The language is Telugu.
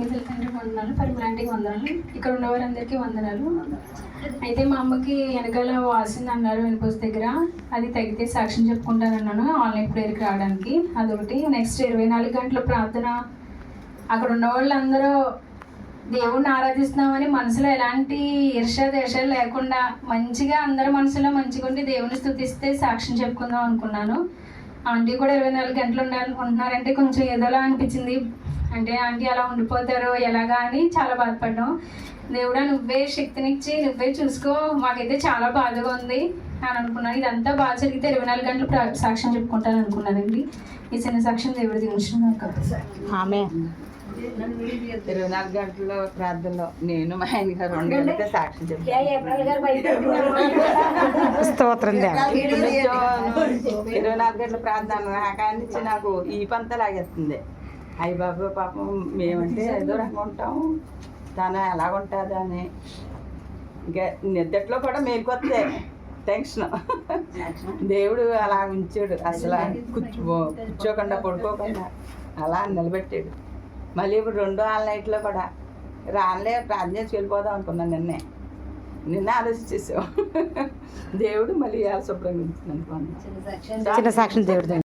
తల్లిదండ్రులకు వందనాలు పరిమళాంటికి వందనాలు ఇక్కడ ఉన్న వారందరికీ వందనాలు. అయితే మా అమ్మకి వెనకాల వాసింది అన్నారు వెనుకోస్ దగ్గర. అది తగ్గితే సాక్ష్యం చెప్పుకుంటానన్నాను ఆన్లైన్ ప్రేయర్కి రావడానికి. అదొకటి. నెక్స్ట్ ఇరవై నాలుగు గంటల ప్రార్థన. అక్కడ ఉన్న వాళ్ళందరూ దేవుణ్ణి ఆరాధిస్తున్నామని మనసులో ఎలాంటి ఈర్ష దేశాలు లేకుండా మంచిగా అందరి మనసులో మంచిగా ఉండి దేవుని స్థుతిస్తే సాక్ష్యం చెప్పుకుందాం అనుకున్నాను. ఆంటీ కూడా ఇరవై నాలుగు గంటలు ఉండాలి ఉంటున్నారంటే కొంచెం ఏదోలా అనిపించింది. అంటే ఆంటీ అలా ఉండిపోతారో ఎలాగా అని చాలా బాధపడ్డాం. దేవుడా నువ్వే శక్తినిచ్చి నువ్వే చూసుకో. మాకైతే చాలా బాధగా ఉంది అని అనుకున్నాను. ఇదంతా బాగా జరిగితే ఇరవై నాలుగు గంటలు సాక్ష్యం చెప్పుకుంటాను అనుకున్నానండి. ఈ చిన్న సాక్ష్యం దేవుడు దించిన ఆమె. ఇరవై నాలుగు గంటల ప్రార్థనలో నేను మా ఆయన గారు రెండు గంటలకే సాక్షి స్తోత్రం ఇరవై నాలుగు గంటల ప్రార్థన నాకు ఈ పంత లాగేస్తుంది. అయ్యి బాబు పాపం మేమంటే ఏదో రకంగా ఉంటాము తను ఎలాగుంటుంది అని ఇంకా నిద్దట్లో కూడా మేలుకొస్తే టెన్షన్. దేవుడు అలా ఉంచాడు. అసలు కూర్చో కూర్చోకుండా పడుకోకుండా అలా నిలబెట్టాడు. మళ్ళీ ఇప్పుడు రెండో ఆల్ నైట్లో కూడా రానులే ప్రార్థన చేసి వెళ్ళిపోదాం అనుకున్నాను నిన్నే. నిన్న ఆలోచించేసావు. దేవుడు మళ్ళీ శుభ్రంగా ఉంచింది అనుకోండి. చిన్న సాక్ష్యం దేవుడు